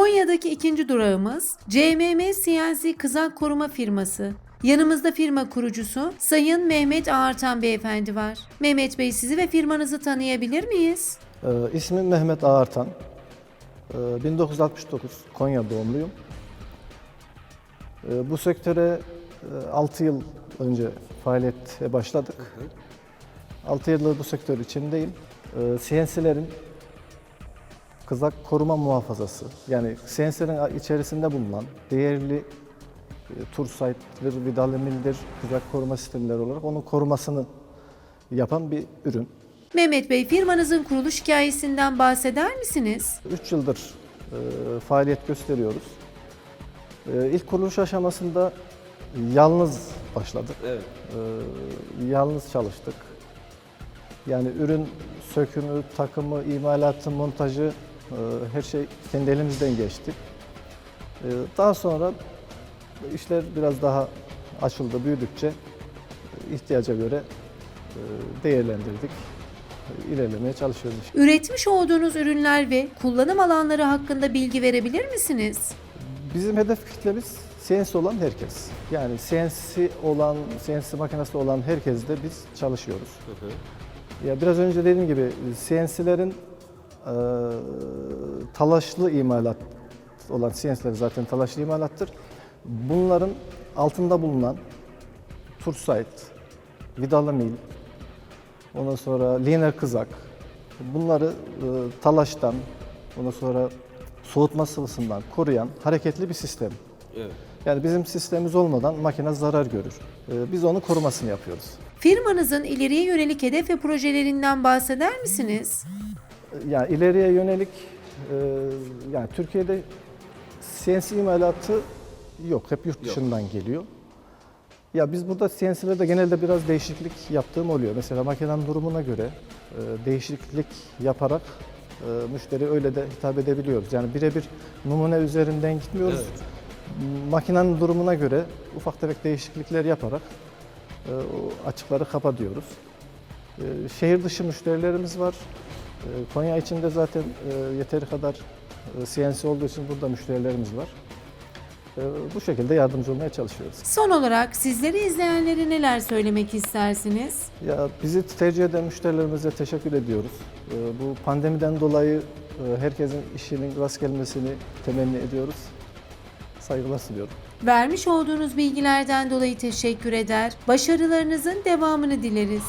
Konya'daki ikinci durağımız CMM CNC Kızak Koruma Firması. Yanımızda firma kurucusu Sayın Mehmet Ağartan Beyefendi var. Mehmet Bey sizi ve firmanızı tanıyabilir miyiz? Ee, ismim Mehmet Ağartan. Ee, 1969 Konya doğumluyum. Ee, bu sektöre 6 yıl önce faaliyete başladık. 6 yıldır bu sektör içindeyim. Ee, CNC'lerin kızak koruma muhafazası yani CNC'lerin içerisinde bulunan değerli e, tursaytdır, vidalimildir, kızak koruma sistemleri olarak onun korumasını yapan bir ürün. Mehmet Bey firmanızın kuruluş hikayesinden bahseder misiniz? 3 yıldır e, faaliyet gösteriyoruz. E, ilk kuruluş aşamasında yalnız başladık. Evet. E, yalnız çalıştık. Yani ürün sökümü, takımı, imalatı, montajı her şey kendi elimizden geçti. E, daha sonra işler biraz daha açıldı, büyüdükçe e, ihtiyaca göre e, değerlendirdik. E, ilerlemeye çalışıyoruz. Üretmiş olduğunuz ürünler ve kullanım alanları hakkında bilgi verebilir misiniz? Bizim hedef kitlemiz CNC olan herkes. Yani CNC olan, CNC makinesi olan herkesle biz çalışıyoruz. Ya biraz önce dediğim gibi CNC'lerin e, talaşlı imalat olan CNC'ler zaten talaşlı imalattır. Bunların altında bulunan tursite, vidalı mil, ondan sonra lineer kızak, bunları e, talaştan, ondan sonra soğutma sıvısından koruyan hareketli bir sistem. Evet. Yani bizim sistemimiz olmadan makine zarar görür. E, biz onun korumasını yapıyoruz. Firmanızın ileriye yönelik hedef ve projelerinden bahseder misiniz? Yani ileriye yönelik e, yani Türkiye'de CNC imalatı yok. Hep yurt dışından geliyor. Ya biz burada CNC'lerde genelde biraz değişiklik yaptığım oluyor. Mesela makinenin durumuna göre e, değişiklik yaparak e, müşteri öyle de hitap edebiliyoruz. Yani birebir numune üzerinden gitmiyoruz. Evet. Makinenin durumuna göre ufak tefek değişiklikler yaparak e, o açıkları kapatıyoruz. E, Şehir dışı müşterilerimiz var. E, Konya içinde zaten e, yeteri kadar e, CNC olduğu için burada müşterilerimiz var. E, Bu şekilde yardımcı olmaya çalışıyoruz. Son olarak sizleri izleyenlere neler söylemek istersiniz? Ya bizi tercih eden müşterilerimize teşekkür ediyoruz. E, Bu pandemiden dolayı e, herkesin işinin rast gelmesini temenni ediyoruz. Saygılar sunuyorum. Vermiş olduğunuz bilgilerden dolayı teşekkür eder. Başarılarınızın devamını dileriz.